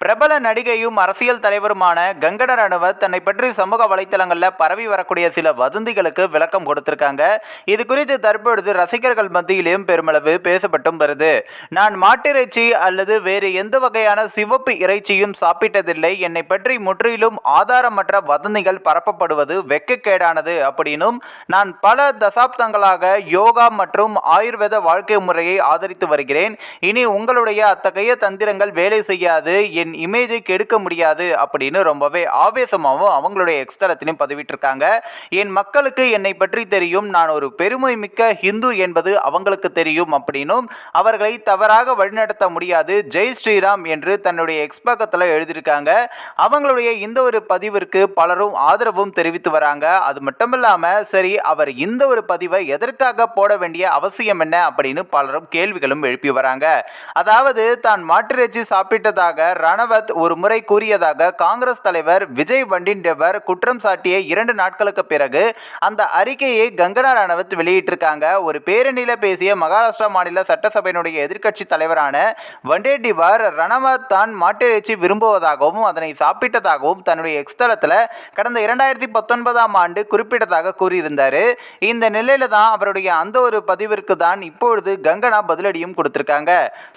பிரபல நடிகையும் அரசியல் தலைவருமான கங்கட ரணவத் தன்னை பற்றி சமூக வலைத்தளங்களில் பரவி வரக்கூடிய சில வதந்திகளுக்கு விளக்கம் கொடுத்திருக்காங்க. இது குறித்து தற்பொழுது ரசிகர்கள் மத்தியிலும் பெருமளவு பேசப்பட்டும் வருது. நான் மாட்டிறைச்சி அல்லது வேறு எந்த வகையான சிவப்பு இறைச்சியும் சாப்பிட்டதில்லை. என்னை பற்றி முற்றிலும் ஆதாரமற்ற வதந்திகள் பரப்பப்படுவது வெக்கக்கேடானது அப்படின்னும் நான் பல தசாப்தங்களாக யோகா மற்றும் ஆயுர்வேத வாழ்க்கை முறையை ஆதரித்து வருகிறேன். இனி உங்களுடைய அத்தகைய தந்திரங்கள் வேலை செய்யாது என் இமேஜை கெடுக்க முடியாது அப்படின்னு ரொம்பவே ஆவேசமாகவும் அவங்களுடைய எக்ஸ்தலத்திலையும் பதிவிட்டிருக்காங்க. என் மக்களுக்கு என்னை பற்றி தெரியும். நான் ஒரு பெருமை மிக்க ஹிந்து என்பது அவங்களுக்கு தெரியும் அப்படின்னும் அவர்களை தவறாக வழிநடத்த முடியாது. ஜெய் ஸ்ரீராம் என்று தன்னுடைய எக்ஸ்பக்கத்தில் எழுதியிருக்காங்க. அவங்களுடைய இந்த ஒரு பதிவிற்கு பலரும் ஆதரவும் தெரிவித்து வராங்க. அது மட்டும் இல்லாமல் சரி அவர் இந்த ஒரு பதிவை எதற்காக போட வேண்டிய அவசியம் என்ன அப்படின்னு பலரும் கேள்விகளும் எழுப்பி வராங்க. அதாவது தான் மாட்டிறைச்சி சாப்பிட்டதாக ரணவத் ஒரு முறை கூறியதாக காங்கிரஸ் தலைவர் விஜய் வண்டின்டெவர் குற்றம் சாட்டிய இரண்டு நாட்களுக்கு பிறகு அந்த அறிக்கையை கங்கனா ரணவத் வெளியிட்டிருக்காங்க. ஒரு பேரணியில் பேசிய மகாராஷ்டிரா மாநில சட்டசபையினுடைய எதிர்க்கட்சி தலைவரான வண்டேடிவர் ரணவத் தான் மாட்டிறைச்சி விரும்புவதாகவும் அதனை சாப்பிட்டதாகவும் தன்னுடைய எக்ஸ்தலத்தில் கடந்த இரண்டாயிரத்தி பத்தொன்பதாம் ஆண்டு குறிப்பிட்டதாக கூறியிருந்தார். இந்த நிலையில தான் அவருடைய அந்த ஒரு பதிவிற்கு தான் இப்பொழுது கங்கனா பதிலடியும் கொடுத்திருக்காங்க.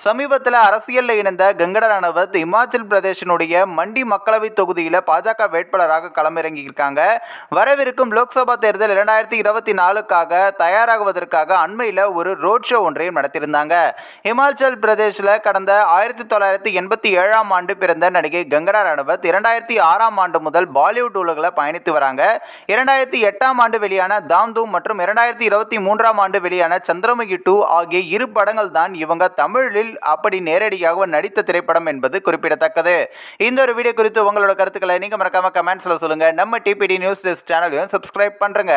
சமீபத்தில் அரசியலில் இணைந்த கங்கனா ரணவத் இமாச்சல் பிரதேசனுடைய மண்டி மக்களவை தொகுதியில் பாஜக வேட்பாளராக களமிறங்கியிருக்காங்க. வரவிருக்கும் லோக்சபா தேர்தல் இரண்டாயிரத்தி இருபத்தி நாலுக்காக தயாராகுவதற்காக அண்மையில் ஒரு ரோட் ஷோ ஒன்றையும் நடத்தியிருந்தாங்க. இமாச்சல் பிரதேசில் கடந்த ஆயிரத்தி தொள்ளாயிரத்தி எண்பத்தி ஏழாம் ஆண்டு பிறந்த நடிகை கங்கனா ரணவத் இரண்டாயிரத்தி ஆறாம் ஆண்டு முதல் பாலிவுட் உலகில் பயணித்து வராங்க. இரண்டாயிரத்தி எட்டாம் ஆண்டு வெளியான தாம் தூம் மற்றும் இரண்டாயிரத்தி இருபத்தி மூன்றாம் ஆண்டு வெளியான சந்திரமுகி டூ ஆகிய இரு படங்கள் தான் இவங்க தமிழில் அப்படி நேரடியாக நடித்த திரைப்படம் என்பது குறிப்பிடத்தக்கது. இந்த ஒரு வீடியோ குறித்து உங்களோட கருத்துக்களை நீங்க மறக்காம கமெண்ட்ஸில் சொல்லுங்க. நம்ம டிபிடி நியூஸ் டெஸ்க் சேனலையும் சப்ஸ்கிரைப் பண்றேங்க.